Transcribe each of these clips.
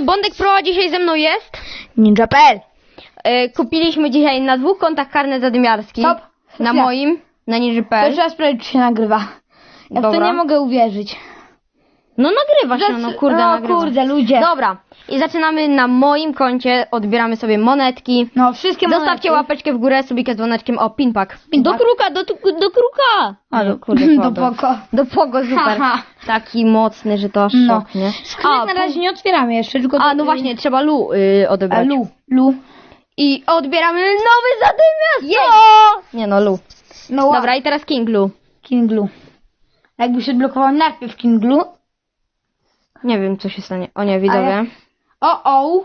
dobry, Bondek Pro dzisiaj ze mną jest. Ninja.pl E, kupiliśmy dzisiaj na dwóch kontach karnet zadymiarski. Stop. Na moim, na Ninja.pl. Pierwszy raz sprawdzić, czy się nagrywa. Ja w to Dobra. nie mogę uwierzyć. No nagrywa się, no kurde, o, nagrywa. kurde, ludzie. Dobra, i zaczynamy na moim koncie, odbieramy sobie monetki. No, wszystkie Zostawcie monety. łapeczkę w górę, subikę z dzwoneczkiem, o, pinpak. Do kruka, do, tu- do kruka! A, do, kurde, do słabe. poko. Do pogo, super. Haha. Taki mocny, że to aż No. szok, nie? Skrzynek na razie nie otwieramy jeszcze, tylko... A, no właśnie, trzeba Lu y, A, odebrać. Lu, Lu. I odbieramy nowy zadymiarz! Jest! Nie no, Lu. No, Dobra, i teraz King Lu. King Lu. Jakby się odblokował najpierw King Lu. Nie wiem, co się stanie. O nie, widzowie. O, o,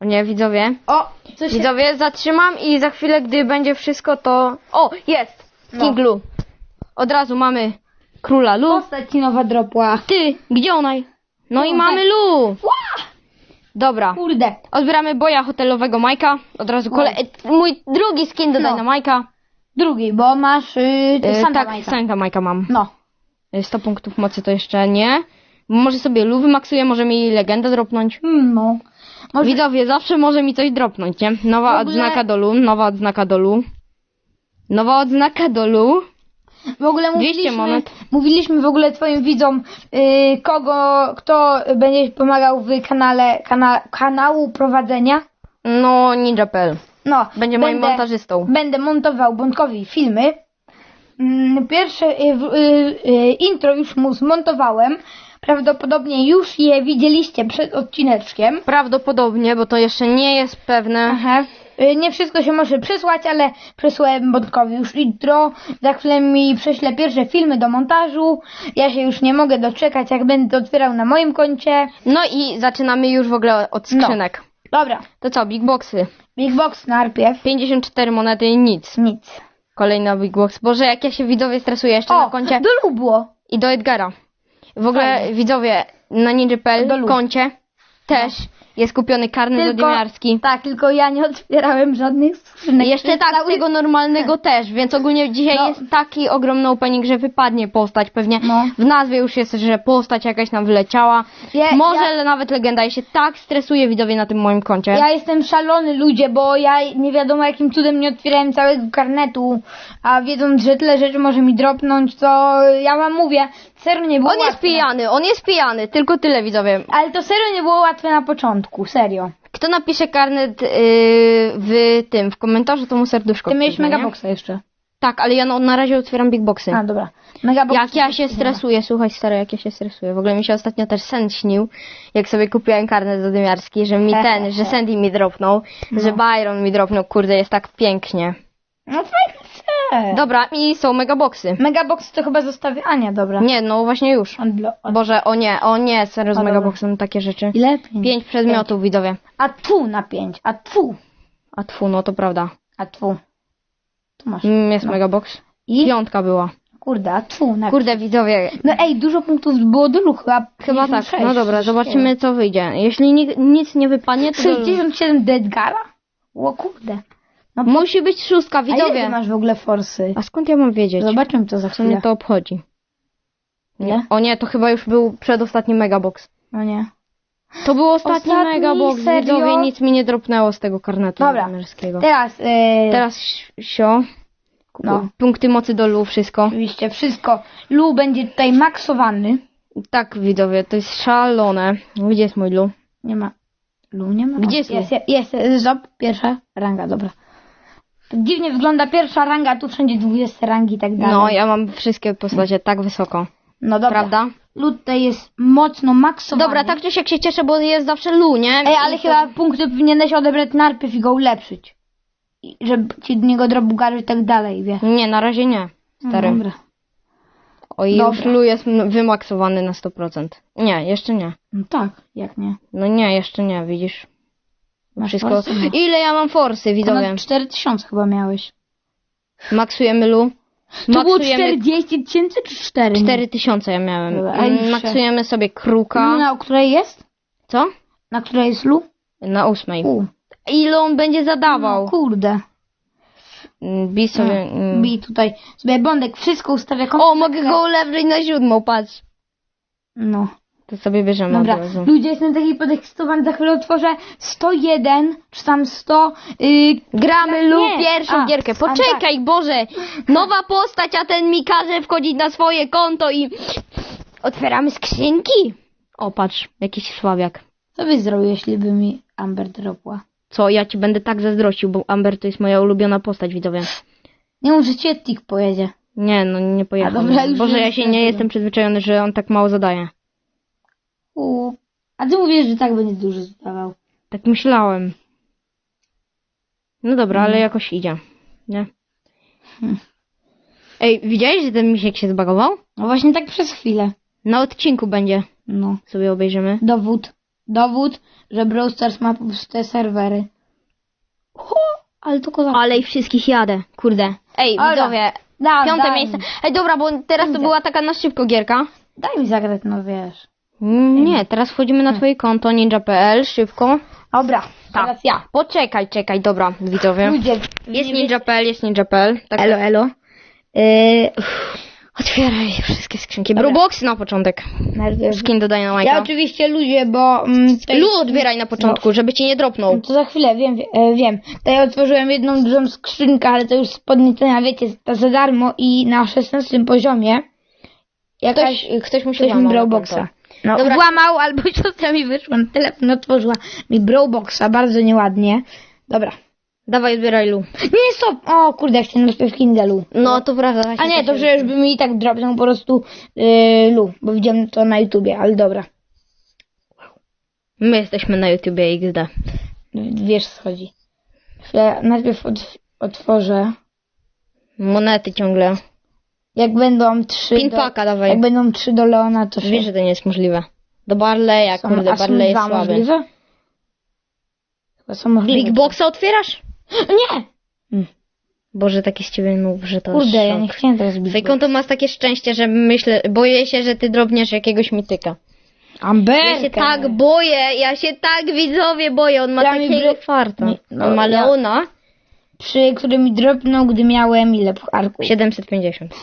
O nie, widzowie. o, się... Widzowie, zatrzymam i za chwilę, gdy będzie wszystko, to... O, jest! No. King Lu. Od razu mamy króla Lu. Postać nowa dropła. Ty, gdzie ona? No i mamy. Lu. Dobra. Kurde. Odbieramy boja hotelowego Majka. Od razu kole... e, Mój drugi skin dodaj No. na Majka. Drugi, bo masz yy, E, Santa tak, Majka. Santa Majka mam. No. E, 100 punktów mocy to jeszcze nie. Może sobie Lu wymaksuję, może mi legendę dropnąć. Hmm, no. Może... Widzowie, zawsze może mi coś dropnąć, nie? Nowa W ogóle- odznaka do Lu, nowa odznaka do Lu. Nowa odznaka do Lu. W ogóle 200 mówiliśmy, monet. mówiliśmy w ogóle twoim widzom, yy, kogo, kto będzie pomagał w kanale, kana, kanału prowadzenia. No, Ninja.pl. No, Będzie moim montażystą. Będę montował Bądkowi filmy. Mm, Pierwsze y, w- y, y, intro już mu zmontowałem. Prawdopodobnie już je widzieliście przed odcineczkiem. Prawdopodobnie, bo to jeszcze nie jest pewne. Aha. Y, Nie wszystko się może przesłać, ale przesłałem Bądkowi już intro. Za chwilę mi prześlę pierwsze filmy do montażu. Ja się już nie mogę doczekać, jak będę to otwierał na moim koncie. No i zaczynamy już w ogóle od No. skrzynek. Dobra, To co, Big Boxy? Big Box najpierw. 54 monety i nic. Nic. Kolejna Big Box. Boże, jak ja się widzowie stresuję jeszcze na O, koncie. do Lu było. I do Edgara. W ogóle Fajnie. widzowie na Ninja.pl Lu. koncie też jest kupiony karny Tylko- zadymiarski. Tak, tylko ja nie otwierałem żadnych skrzynek. Jeszcze tak, cały- tego normalnego też, więc ogólnie dzisiaj No. jest taki ogromny opening, że wypadnie postać pewnie. No. W nazwie już jest, że postać jakaś nam wyleciała. Ja- Może ja- nawet legenda. Ja się tak stresuję widzowie na tym moim koncie. Ja jestem szalony ludzie, bo ja nie wiadomo jakim cudem nie otwierałem całego karnetu, a wiedząc, że tyle rzeczy może mi dropnąć, to ja wam mówię, serio nie było On jest łatwe. pijany, on jest pijany, tylko tyle widzowie. Ale to serio nie było łatwe na początku, serio. Kto napisze karnet yy, w tym, w komentarzu, to mu serduszko Ty nie? megaboxa jeszcze. Tak, ale ja no, na razie otwieram big boxy. A, dobra. Megabox. Jak ja się stresuję, słuchaj stary, jak ja się stresuję. W ogóle mi się ostatnio też sen śnił, jak sobie kupiłem karnet zadymiarski, że mi ten, że Sandy mi dropnął, że Byron mi dropnął, kurde, jest tak pięknie. No fajne Dobra, i są megaboxy. Megabox to chyba zostawię Ania, dobra. Nie, no właśnie już. Od... Boże, o nie, o nie, serio z megaboxem takie rzeczy. Ile? Pięć przedmiotów, widzowie. A tu na pięć, a tu, A tfu, no to prawda. a tu. Tu masz. Mm, Jest megabox. I? Piątka była. Kurde, a tu na Kurde, widzowie, No ej, dużo punktów było do ruchu, chyba chyba tak. 56. No dobra, zobaczymy co wyjdzie. Jeśli ni- nic nie wypadnie, to... 67 do Edgara? O kurde. No. Musi być szóstka, A ile widzowie. ty masz w ogóle forsy? A skąd ja mam wiedzieć? Zobaczymy to za Co mnie chwilę. to obchodzi? Nie? O nie, to chyba już był przedostatni megabox. No nie. To był ostatni, Ostatni? megabox, Serio? widzowie, nic mi nie dropnęło z tego karnetu Dobra. Teraz, yy, Teraz sio. No. Punkty mocy do Lu, wszystko. oczywiście wszystko. Lu będzie tutaj maksowany. Tak, widzowie, to jest szalone. Gdzie jest mój Lu? Nie ma. Lu nie ma. Gdzie jest jest? Jest, jest, jest, stop, pierwsza ranga, dobra. Dziwnie wygląda pierwsza ranga, tu wszędzie 20 rangi i tak dalej. No, ja mam wszystkie postacie tak wysoko. no dobra. Prawda? Lu tutaj jest mocno maksowany. Dobra, tak czy siak się cieszę, bo jest zawsze Lu, nie? Ej, ale I to- chyba punkty powinieneś odebrać najpierw i go ulepszyć. I żeby ci do niego drobugary i tak dalej, wie. Nie, na razie nie. Stary. Dobra. Oj, Dobra. już Lu jest wymaksowany na 100%. Nie, jeszcze nie. No tak, jak nie. No nie, jeszcze nie, widzisz. Wszystko. forsy? No. Ile ja mam forsy, widzowie? Ponad 4000 chyba miałeś. Maksujemy Lu. To było Maksujemy 40 tysięcy czy 4? 4000 ja miałem. Dobra, Mm, Maksujemy sobie kruka. Na której jest? Co? Na której jest Lu? Na ósmej. U. Ile on będzie No, zadawał? kurde. Mm, Bij sobie. mm. Bij tutaj. Sobie Bondek wszystko ustawia. O, mogę go ulepszyć na siódmą, patrz. No. To sobie bierzemy Dobra. od razu. Ludzie, jestem taki podekscytowany, za chwilę otworzę 101, czy tam 100, yy, gramy lub pierwszą A, gierkę. Poczekaj, tak. Boże, nowa postać, a ten mi każe wchodzić na swoje konto i otwieramy skrzynki. O, patrz, jakiś słabiak. Co byś zrobił, jeśli by mi Amber dropła? Co, ja ci będę tak zazdrościł, bo Amber to jest moja ulubiona postać, widzowie. Nie mów, że cię tik pojedzie. Nie, no nie pojechał. Boże, ja się nie jestem przyzwyczajony, że on tak mało zadaje. A ty mówisz, że tak będzie dużo zdawał. Tak myślałem. No dobra, hmm. ale mm. jakoś idzie. Nie? Hmm. Ej, widziałeś, że ten misiek się zbagował? No właśnie tak przez chwilę. Na odcinku będzie. No. Sobie obejrzymy. Dowód. Dowód, że Brawl Stars ma puste serwery. Ho, ale to kozak. Ale i wszystkich jadę, kurde. Ej, Ola. widzowie, da, piąte miejsce. Ej, dobra, bo teraz to była taka na szybko gierka. Daj mi zagrać, no wiesz. Mm. Nie, teraz wchodzimy na twoje konto ninja.pl, szybko. Dobra, tak. Teraz ja. Poczekaj, czekaj, dobra, widzowie. Ludzie, Jest ninja.pl, jest ninja.pl. Tak, Elo, elo. Yy, otwieraj wszystkie skrzynki. Dobra. Roboxy na początek. najpierw- Skin dodaj na ja oczywiście ludzie, bo... Mm, tutaj- Lu otwieraj na początku, żeby cię nie dropnął. No, to za chwilę, wiem, e, wiem. Tutaj otworzyłem jedną dużą skrzynkę, ale to już z podniecenia, wiecie, to za darmo i na 16 poziomie jakaś... Ktoś, ktoś mi Ktoś mi brał no, Dobra. włamał albo siostra mi wyszła, na telefon otworzyła mi Browboxa, bardzo nieładnie. Dobra, dawaj zbierajlu. Nie, stop! O kurde, jak się nazywa w No to wraca. A nie, tak to przecież by mi i tak drobną po prostu yy, lu, bo widziałem to na YouTubie, ale dobra. My jesteśmy na YouTubie XD. Wiesz co chodzi. Ja najpierw otw- otworzę Monety ciągle. Jak będą trzy Pinpaka do, dawaj. Jak będą trzy do Leona, to się... Że to nie jest możliwe. Do Barleya, są, kurde, Barley jest słaby. Możliwe? Są możliwe. Big Boxa otwierasz? Nie! Hmm. Boże, taki z ciebie mów, że to Kurde, szok. ja nie chciałem teraz Big Twoje konto masz takie szczęście, że myślę, boję się, że ty drobniesz jakiegoś mityka. Amberka. Ja się tak boję, ja się tak widzowie boję, on ma ja takiego farta. Nie, no, on ma Leona. Ja przy którym drobnął, gdy miałem ile pucharków? 750.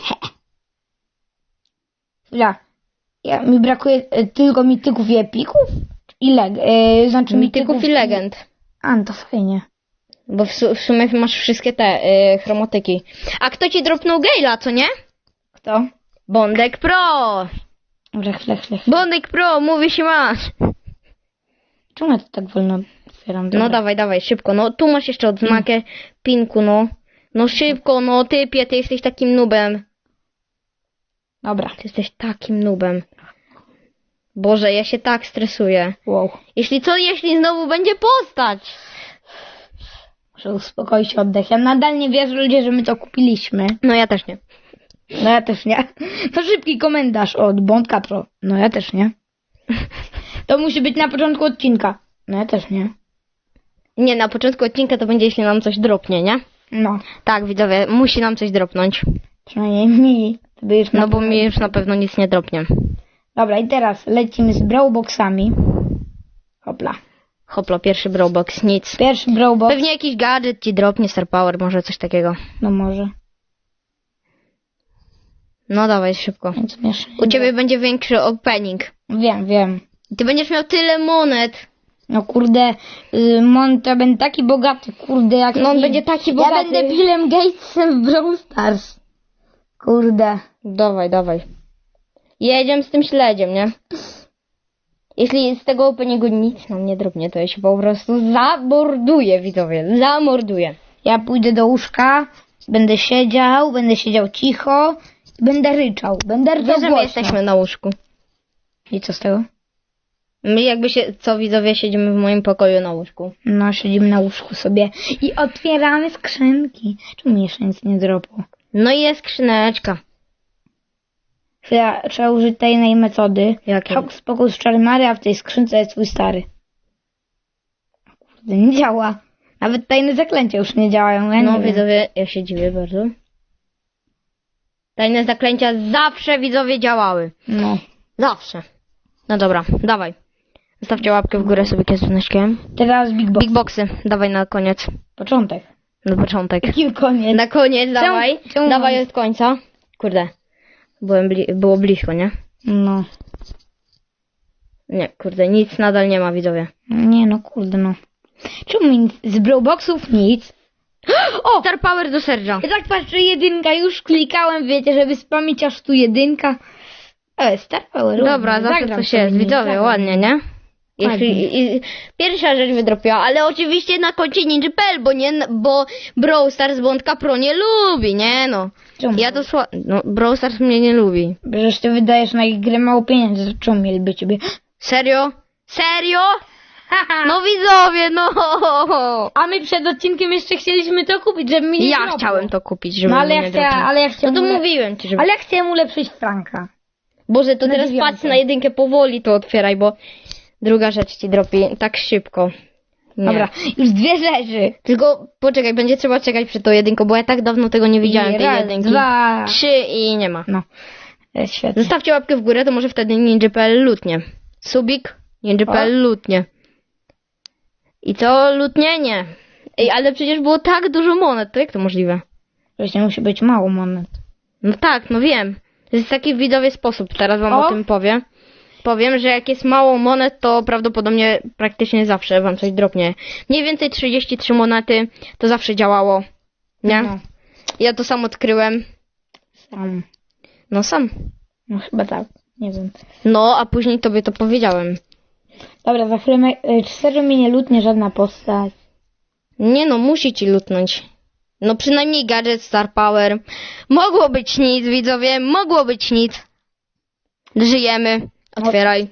Chwila. Ja, mi brakuje e, tylko mityków i epików? I leg, e, znaczy mityków, mityków i legend. A, no to fajnie. Bo w, su w sumie masz wszystkie te e, y, chromatyki. A kto ci dropnął Gale'a, co nie? Kto? Bondek Pro! Lech, lech, lech. Bondek Pro, mówi się masz! Czemu ja to tak wolno otwieram? No Dobra. No dawaj, dawaj, szybko. No tu masz jeszcze odznakę mm. pinku, no. No szybko, no typie, ty jesteś takim nubem. Dobra. Ty jesteś takim nubem. Boże, ja się tak stresuję. Wow. Jeśli co, jeśli znowu będzie postać? Muszę uspokoić się oddechem. Nadal nie wierzę ludzie, że my to kupiliśmy. No ja też nie. No ja też nie. To szybki komentarz od Bondka Pro. No ja też nie. To musi być na początku odcinka. No ja też nie. Nie, na początku odcinka to będzie, jeśli nam coś dropnie, nie? No. Tak, widzowie, musi nam coś dropnąć. Przynajmniej mi. Tobie już No bo mi już na pewno nic nie dropnie. Dobra, i teraz lecimy z browboxami. Hopla. Hopla, pierwszy Brobox, nic. Pierwszy browbox. Pewnie jakiś gadżet ci dropnie, Star Power, może coś takiego. No może. No dawaj, szybko. Więc. U ciebie będzie większy opening. Wiem, wiem. Ty będziesz miał tyle monet. No kurde, y, Monta będzie taki bogaty, kurde, jak No on będzie taki bogaty. Ja będę Billem Gatesem w Brawl Stars. Kurde. Dawaj, dawaj. Jedziemy z tym śledziem, nie? Jeśli z tego openingu nic nam nie drobnie, to ja się po prostu zamorduję, widzowie. Zamorduję. Ja pójdę do łóżka, będę siedział, będę siedział cicho, będę ryczał, będę ryczał że my głośno. jesteśmy na łóżku. I co z tego? My jakby się, co widzowie, siedzimy w moim pokoju na łóżku. No, siedzimy na łóżku sobie i otwieramy skrzynki. Czemu jeszcze nic nie zrobił? No i jest skrzyneczka. Chwila, trzeba użyć tajnej metody. Jakiej? Hawk spokój z czarmary, a w tej skrzynce jest twój stary. Kurde, nie działa. Nawet tajne zaklęcia już nie działają. Ja no, nie widzowie, ja się dziwię bardzo. Tajne zaklęcia zawsze widzowie działały. No. Zawsze. No dobra, dawaj. Zostawcie łapkę w górę sobie kiesłoneczkiem. Teraz Big Boxy. Big Boxy, dawaj na koniec. Początek. Na początek. Jaki koniec? Na koniec, dawaj. Czemu dawaj jest końca. Kurde. Byłem bli było blisko, nie? No. Nie, kurde, nic nadal nie ma, widzowie. Nie, no kurde, no. Czemu nic? Z Blowboxów nic. O! Star Power do Serge'a. Ja tak patrzę, jedynka, już klikałem, wiecie, żeby spamić aż tu jedynka. Ale Star Power. Dobra, zawsze coś jest, widzowie, ładnie, nie? Jeśli, i, pierwsza rzecz wydropiła, ale oczywiście na koncie Ninja.pl, bo nie, bo Brawl Stars Bądka Pro nie lubi, nie no. Czemu? Ja to sła... no Brawl Stars mnie nie lubi. Przecież ty wydajesz na ich grę mało pieniędzy, to czemu mieliby ciebie? Serio? Serio? No widzowie, no! A my przed odcinkiem jeszcze chcieliśmy to kupić, żeby mi nie Ja chciałem to kupić, żeby No ale mnie ja nie chciałem, dropnął. ale ja No chciałem... to ule- mówiłem ci, żeby... Ale ja chciałem ulepszyć Franka. Boże, to na teraz dziewiątkę. patrz na jedynkę powoli to otwieraj, bo druga rzecz ci dropi tak szybko. Nie. Dobra, już dwie rzeczy. Tylko poczekaj, będzie trzeba czekać przed tą jedynką, bo ja tak dawno tego nie widziałem, I tej raz, jedynki. dwa. Trzy i nie ma. No, e, świetnie. Zostawcie łapkę w górę, to może wtedy Ninja.pl lutnie. Subik, Ninja.pl lutnie. I co? Lutnienie. Ej, ale przecież było tak dużo monet, to jak to możliwe? Właśnie musi być mało monet. No tak, no wiem. To jest taki widowy sposób, teraz wam o, O. tym powiem. Powiem, że jak jest mało monet, to prawdopodobnie praktycznie zawsze wam coś dropnie. Mniej więcej 33 monety to zawsze działało. Nie? No, Ja to sam odkryłem. sam. No sam. No chyba tak, nie wiem. No, a później tobie to powiedziałem. Dobra, za chwilę, czy serio mi nie lutnie żadna postać? Nie no, musi ci lutnąć. No przynajmniej gadżet Star Power. Mogło być nic, widzowie, mogło być nic. Żyjemy. Otwieraj.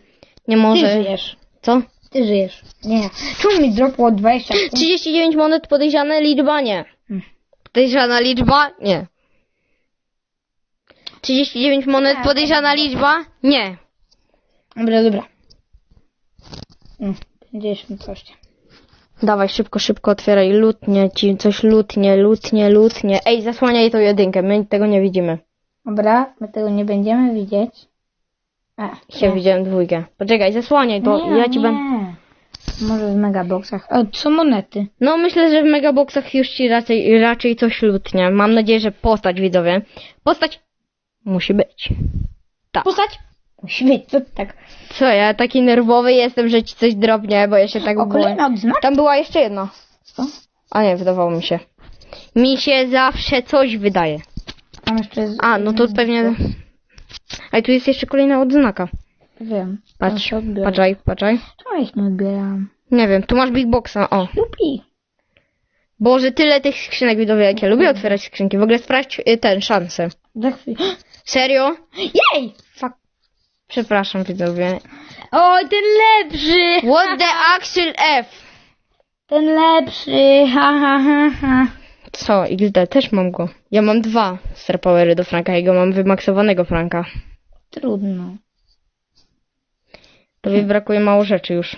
Nie Ty może. żyjesz. Co? Ty żyjesz. Nie. Czemu mi dropło 20? 39 monet podejrzane liczba nie. Hmm. Podejrzana liczba nie. 39 monet podejrzana liczba nie. Dobra, dobra. 50 coś. Dawaj szybko, szybko otwieraj. Lutnie ci coś lutnie, lutnie, lutnie. Ej, zasłaniaj tą jedynkę, my tego nie widzimy. Dobra, my tego nie będziemy widzieć. A, Ja widziałem dwójkę. Poczekaj, zasłaniaj, bo nie, ja ci nie. będę... Może w megaboxach. O, co monety? No myślę, że w megaboxach już ci raczej, raczej coś lutnie. Mam nadzieję, że postać widzowie. Postać musi być. Tak. Postać? Musi być, co tak? Co, ja taki nerwowy jestem, że ci coś drobnie, bo ja się tak O, boję. kolejna odznaka? Tam była jeszcze jedna. Co? A nie, wydawało mi się. Mi się zawsze coś wydaje. Tam jeszcze jest... A, no to pewnie... A tu jest jeszcze kolejna odznaka. Wiem. Patrz, Ja patrzaj, patrzaj. Czemu ich nie odbieram? Nie wiem, tu masz Big Boxa, o. Lupi. Boże, tyle tych skrzynek widowie, jak ja lubię otwierać skrzynki. W ogóle sprawdź y, ten, szansę. Za chwilę. Serio? Jej! Fuck. Przepraszam widzowie. Oj, ten lepszy! What the actual F? Ten lepszy, ha, ha, ha, ha. Co, XD, też mam go. Ja mam dwa Star Powery do Franka, jego mam wymaksowanego Franka. Trudno. Tobie brakuje mało rzeczy już.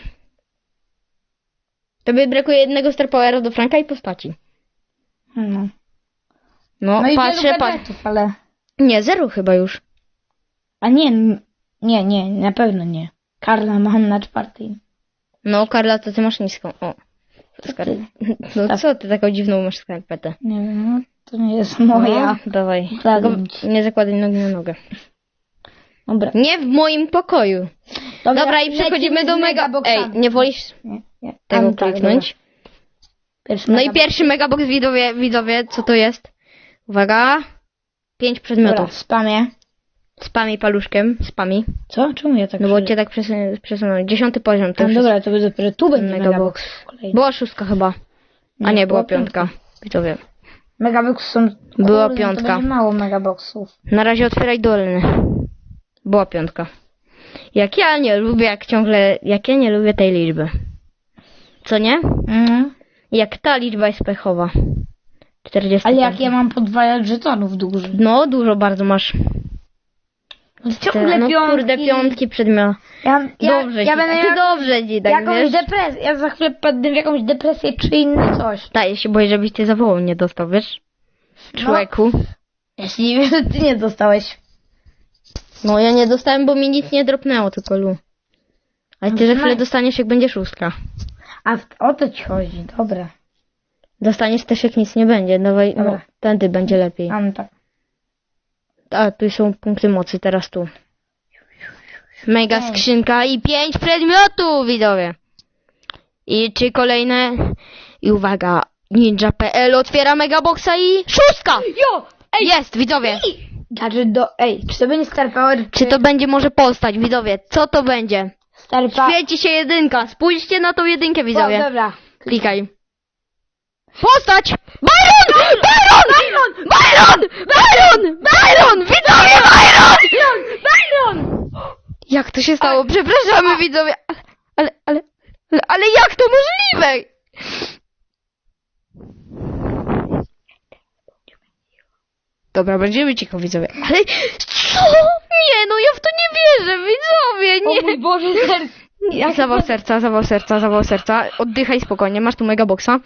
Tobie brakuje jednego Star Powera do Franka i postaci. No, No, no patrzę, patrzę. ale... Nie, zero chyba już. A nie, nie, nie, na pewno nie. Karla mam na czwartej. No, Karla, to ty masz niską. O. Skar... No Tak. co ty taką dziwną masz skarpetę? Nie wiem, no, to nie jest moja. No, dawaj. Tylko nie zakładaj nogi na nogę. Dobra. Nie w moim pokoju. Dobra, i przechodzimy do z mega... Ej, nie wolisz Nie, nie. tego A, tak, kliknąć? dobra. No i pierwszy megabox widzowie, widzowie, co to jest? Uwaga. Pięć Dobra, przedmiotów. spamie. Spami paluszkiem, spami. Co? Czemu ja tak No bo cię tak przesun- przesunąłem. Dziesiąty poziom, to A, już dobra, to by dopiero tu będzie Megabox. megabox. Kolejny. Była szóstka chyba. A nie, była piątka. Widzowie. Megabox są... Była Kurde, piątka. To będzie mało megaboxów. Na razie otwieraj dolny. Była piątka. Jak ja nie lubię, jak ciągle, jak ja nie lubię tej liczby. Co nie? Mhm. Jak ta liczba jest pechowa. 40. Ale jak ja mam podwajać żetonów dużych? No, dużo bardzo masz. Ciągle no piątki. kurde, piątki przedmiot. Ja, ja, Dobrze ja będę ty dobrze ci, tak jakąś depresję. Ja za chwilę padnę w jakąś depresję czy inne coś. Tak, ja się boję, żebyś ty zawołał nie dostał, wiesz? Człowieku. Jeśli nie wiesz, że ty nie dostałeś. No ja nie dostałem, bo mi nic nie dropnęło, tylko lu. Ale ty No za chwilę dostaniesz, jak będzie szóstka. A w, o to ci chodzi, dobra. Dostaniesz też, jak nic nie będzie. Dawaj, no, Dobra. tędy będzie lepiej. A no tak. A, tu są punkty mocy, teraz tu. Mega skrzynka i pięć przedmiotów, widzowie. I czy kolejne? I uwaga, Ninja.pl otwiera Megaboxa i szóstka! Jo! Ej! Jest, widzowie. Gadżet do... Ej, czy to będzie Star Power? Czy to będzie może postać, widzowie? Co to będzie? Star Power? Świeci się jedynka. Spójrzcie na tą jedynkę, O, widzowie. dobra. Klikaj. Postać! Byron! Byron! Byron! Byron! Byron! Widzowie, Byron! Byron! Jak to się stało? Przepraszamy, widzowie. Ale, ale, ale, ale jak to możliwe? Dobra, będziemy cicho, widzowie. Ale co? Nie, no ja w to nie wierzę, widzowie, O nie. mój Boże, serce. Jak zawał serca, zawał serca, zawał serca. Oddychaj spokojnie, masz tu mega boxa.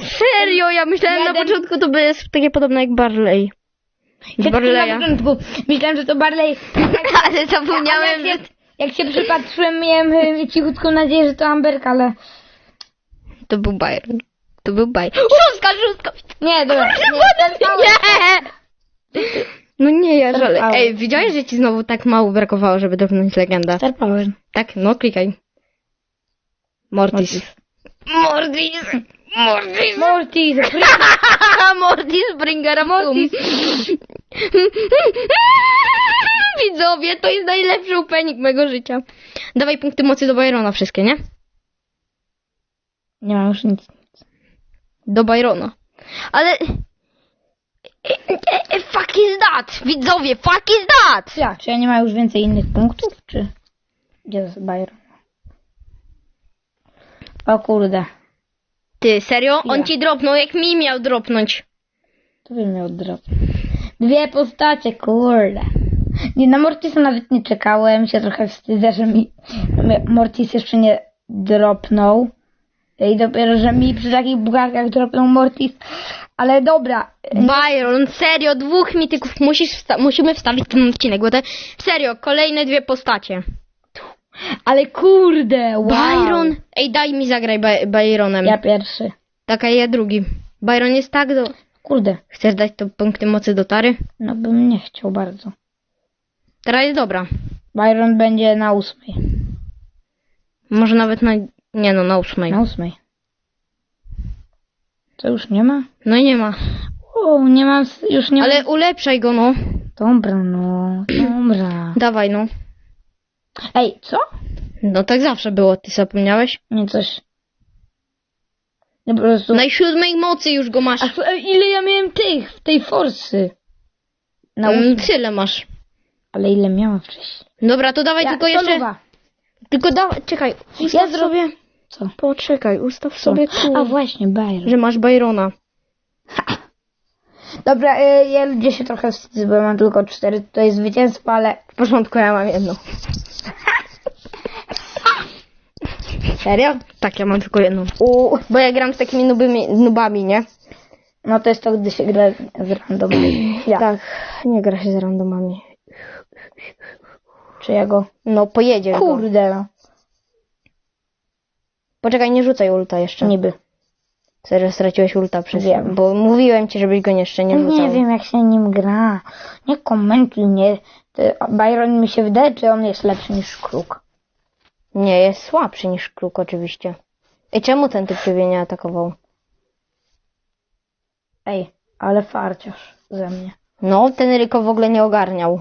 Serio, ja myślałem na Jeden- początku to by jest takie podobne jak Barley. Z Na Barleya. początku myślałem, że to Barley. Ale zapomniałem, jak, się, jak się przypatrzyłem, miałem y, cichutką nadzieję, że to Amberka, ale... To był Byron. To był Byron. Szóstka, szóstka! Nie, dobra. Nie. Nie! No nie, ja Star żałuję. Power. Ej, widziałeś, że ci znowu tak mało brakowało, żeby dopnąć legendę? Star Power. Tak? No, klikaj. Mortis. Mortis! Mortis! Morty, Mortis Springera Mortis. Widzowie, to jest najlepszy upenik mego życia. Dawaj punkty mocy do Byrona wszystkie, nie? Nie mam już nic. Do Byrona. Ale... Fuck is that? Widzowie, fuck is that? Ja, czy ja nie ma już więcej innych punktów, czy... Gdzie jest Byron? O kurde. Ty, serio? On Ja. ci dropnął, jak mi miał dropnąć. To bym miał drop. Dwie postacie, kurde. Nie, na Mortisa nawet nie czekałem. Się trochę wstydzę, że mi mi- Mortis jeszcze nie dropnął. I dopiero, że mi przy takich bugarkach dropnął Mortis. Ale dobra. Byron, serio, dwóch mityków musisz wsta- musimy wstawić ten odcinek, bo te... Serio, kolejne dwie postacie. Ale kurde, wow. Byron! Ej, daj mi zagraj By- Byronem. Ja pierwszy. Tak, a ja drugi. Byron jest tak do... Kurde. Chcesz dać to punkty mocy do Tary? No bym nie chciał bardzo. Teraz jest dobra. Byron będzie na ósmej. Może nawet na... Nie no, na ósmej. Na ósmej. To już nie ma? No nie ma. O, nie mam, już nie Ale ulepszaj go, no. Dobra, no, dobra. Dawaj, no. Ej, co? No tak zawsze było, ty zapomniałeś? Nie coś. Nie po prostu. Na siódmej mocy już go masz. A ile ja miałem tych, w tej forsy? Na Mm, tyle masz. Ale ile miałam wcześniej? Dobra, to dawaj Ja, tylko jeszcze... soluwa. Tylko dawaj, czekaj. Ja zro- sobie... Co? Poczekaj, ustaw sobie A kur... właśnie, Byron. że masz Byrona. Dobra, y, ja ludzie się trochę wstydzę, bo mam tylko cztery, to jest zwycięstwo, ale... W porządku, ja mam jedno. Serio? Tak, ja mam tylko jedną. U, Bo ja gram z takimi nubymi, nubami, nie? no to jest to, gdy się gra z randomami. Ja. Tak, nie gra się z randomami. Czy ja go... No, pojedziesz go. Kurde, no. Poczekaj, nie rzucaj ulta jeszcze. Niby. Serio, straciłeś ulta przez... Wiem. Bo mówiłem ci, żebyś go jeszcze nie rzucał. Nie wiem, jak się nim gra. Nie komentuj, nie. Ty, Byron mi się wydaje, czy on jest lepszy niż Kruk. Nie, jest słabszy niż Kruk oczywiście. I czemu ten typ ciebie nie atakował? Ej, ale farciarz ze mnie. No, ten Ryko w ogóle nie ogarniał.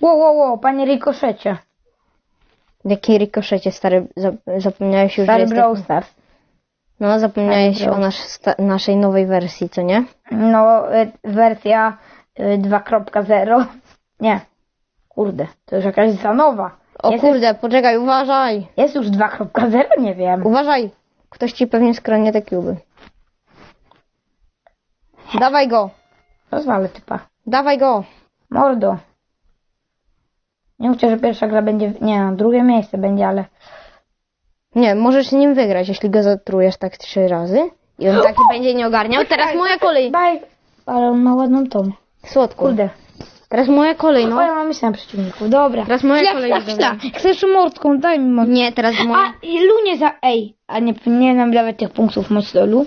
Ło, ło, ło, panie Rikoszecie. Jaki rykoszecie, stary, zap- zapomniałeś już, że Stary jest... Brawl Stars. No, zapomniałeś Stary o Brawl. nasz, sta- naszej nowej wersji, co nie? No, y, wersja y, 2.0. Nie. Kurde, to już jakaś za nowa. O jest, kurde, poczekaj, uważaj! jest już 2.0? Nie wiem. Uważaj! Ktoś ci pewnie skranie te kluby. Dawaj go! Rozwalę typa. Dawaj go! Mordo. Nie mówcie, że pierwsza gra będzie... Nie, no, drugie miejsce będzie, ale... Nie, możesz nim wygrać, jeśli go zatrujesz tak trzy razy. I on taki będzie nie ogarniał. Teraz moja kolej. Bye. Ale on ma ładną tą. Słodko. Kurde. Teraz moja kolej, No. ja mam myślę na przeciwników. Dobra. Teraz moja chwila, kolej, chwila. Chcesz mordką? Daj mi mordką. Nie, teraz moja. A, i Lunie za... Ej, a nie powinienem dawać tych punktów mocy do Lu?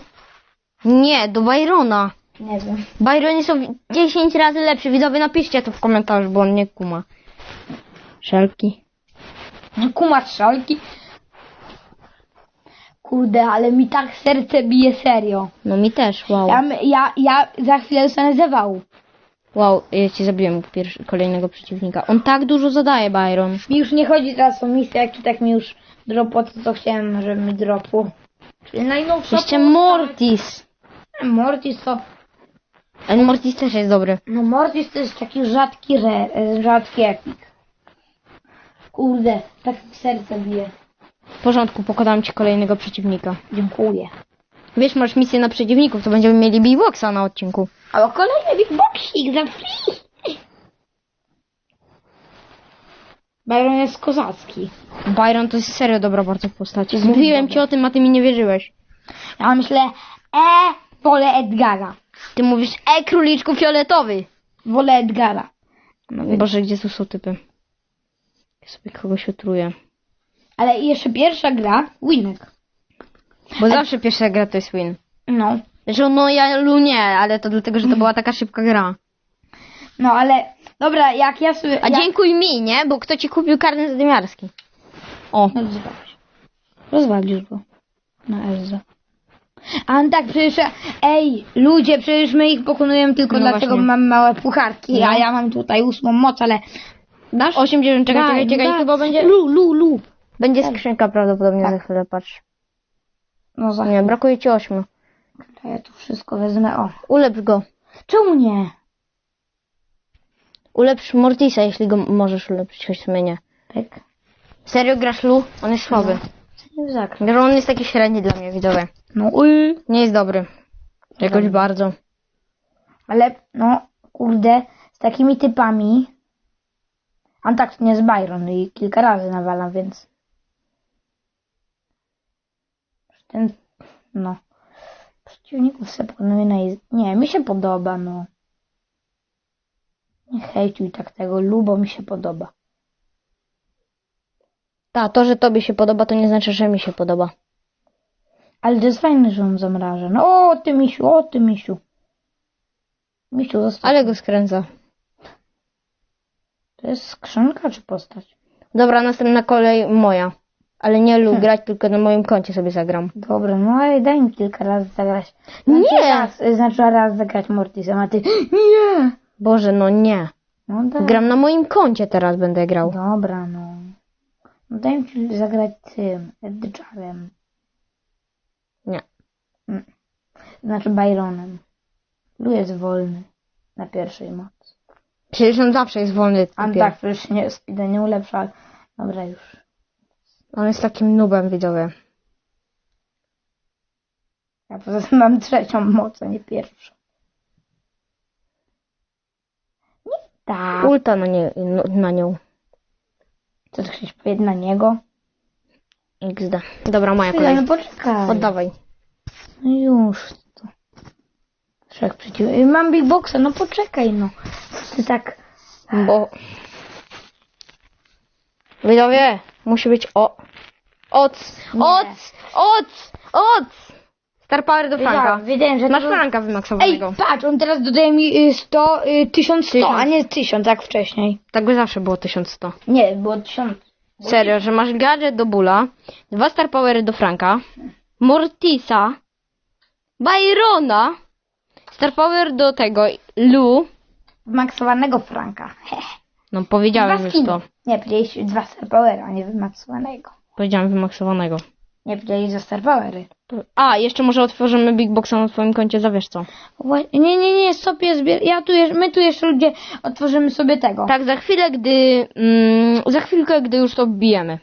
Nie, do Byrona. Nie wiem. Byron jest o 10 razy lepszy. Widzowie, napiszcie to w komentarzu, bo on nie kuma. Szelki. Kumasz szalki. Kurde, ale mi tak serce bije serio. No mi też, wow. Ja, ja, ja za chwilę dostanę zawału. Wow, ja ci zabiłem pierwszy, kolejnego przeciwnika. On tak dużo zadaje, Byron. Mi już nie chodzi teraz o misję, jak i tak mi już dropło to, co chciałem, żeby mi dropło. Czyli najnowsza Jeszcze. Mortis. Mortis to... Ale Mortis też jest dobry. No Mortis to jest taki rzadki re, rzadki epik. Kurde, tak mi serce bije. W porządku, pokonałem ci kolejnego przeciwnika. Dziękuję. Wiesz, masz misję na przeciwników, to będziemy mieli Big Boxa na odcinku. Ale kolejny Big Boxik za free! Byron jest kozacki. Byron to jest serio dobra bardzo postać. Mówiłem ci o tym, a ty mi nie wierzyłeś. Ja myślę, e, wolę Edgara. Ty mówisz, e, króliczku fioletowy. Wolę Edgara. No, Boże, gdzie tu są typy? Ja sobie kogoś utruję. ale jeszcze pierwsza gra, Winek. Bo zawsze pierwsza gra to jest win. No. Znaczy, no ja Lu nie, ale to dlatego, że to była taka szybka gra. No ale, dobra, jak ja sobie... A jak... dziękuj mi, nie? Bo kto ci kupił karny zadymiarski? O, Odzywałeś. Rozwalisz go. Na Elza. A no tak, przecież, ej, ludzie, przecież my ich pokonujemy tylko No dlatego, właśnie. mamy małe pucharki, No. a ja mam tutaj ósmą moc, ale... Dasz? 8, 9, czekaj, czekaj, czekaj, daj. chyba będzie... Lu, lu, lu. Będzie skrzynka prawdopodobnie Tak. za chwilę, patrz. No za Nie, brakuje ci 8. To ja tu wszystko wezmę, o. Ulepsz go. Czemu nie? Ulepsz Mortisa, jeśli go możesz ulepszyć, choć w sumie nie. Tak. Serio grasz Lu? On jest słaby. Nie zakręt. Że on jest taki średni dla mnie, widzowie. No y. Nie jest dobry. Jakoś bardzo. Ale, no, kurde, z takimi typami... A tak, nie z Byron i kilka razy nawalam, więc... Ten, no... Przeciwników se pokonuje na... Nie, mi się podoba, no. Nie hejtuj tak tego, lubo mi się podoba. Ta, to, że tobie się podoba, to nie znaczy, że mi się podoba. Ale to jest fajne, że on zamraża. No, o ty misiu, o ty misiu. Misiu, zostaw. Ale go skręca. To jest skrzynka czy postać? Dobra, następna kolej moja. Ale nie Lu grać, tylko na moim koncie sobie zagram. Dobra, no ale daj mi kilka razy zagrać. Nie! Znaczy Raz, y, znaczy raz zagrać Mortisem, a ty nie! Boże, no nie. No daj. Gram na moim koncie teraz będę grał. Dobra, no. no daj mi ci zagrać tym, Edgarem. Nie. Znaczy Byronem. Lu jest wolny na pierwszej mocy. Przecież on zawsze jest wolny. A tak, przecież nie, speeda nie ulepsza, dobra już. On jest takim nubem, widzowie. Ja poza tym mam trzecią moc, a nie pierwszą. Nie tak. Ulta na, nie, no, na nią. Co ty chcesz powiedzieć na niego? XD. Dobra, moja kolej. no poczekaj. Oddawaj. No już. Trzech przeciw. y, Mam Big Boxa, no poczekaj no. Ty tak. Bo... Widzowie, musi być o... Oc! Oc! Oc! Oc! Star Power do Franka. Wiedziałem, wiedziałem, że Masz to- Franka Ej, wymaksowanego. patrz, on teraz dodaje mi y, 100, y, 1100, Tysiąc. a nie 1000 jak wcześniej. Tak by zawsze było 1100. Nie, było 1000. Serio, że masz gadżet do Bula, dwa Star Powery do Franka, Mortisa, Byrona, Star Power do tego, Lu. Wymaksowanego Franka. Heh. No powiedziałem Dwa już skiny. to. Nie, powiedzieliście dwa Star a nie wymaksowanego. Powiedziałem wymaksowanego. Nie powiedzieliście Star Powery. A, jeszcze może otworzymy Big Boxa na twoim koncie za wiesz co. Wła- Nie, nie, nie, sobie zbier... Ja tu jeszcze, my tu jeszcze ludzie otworzymy sobie tego. Tak, za chwilę, gdy, mm, za chwilkę, gdy już to wbijemy.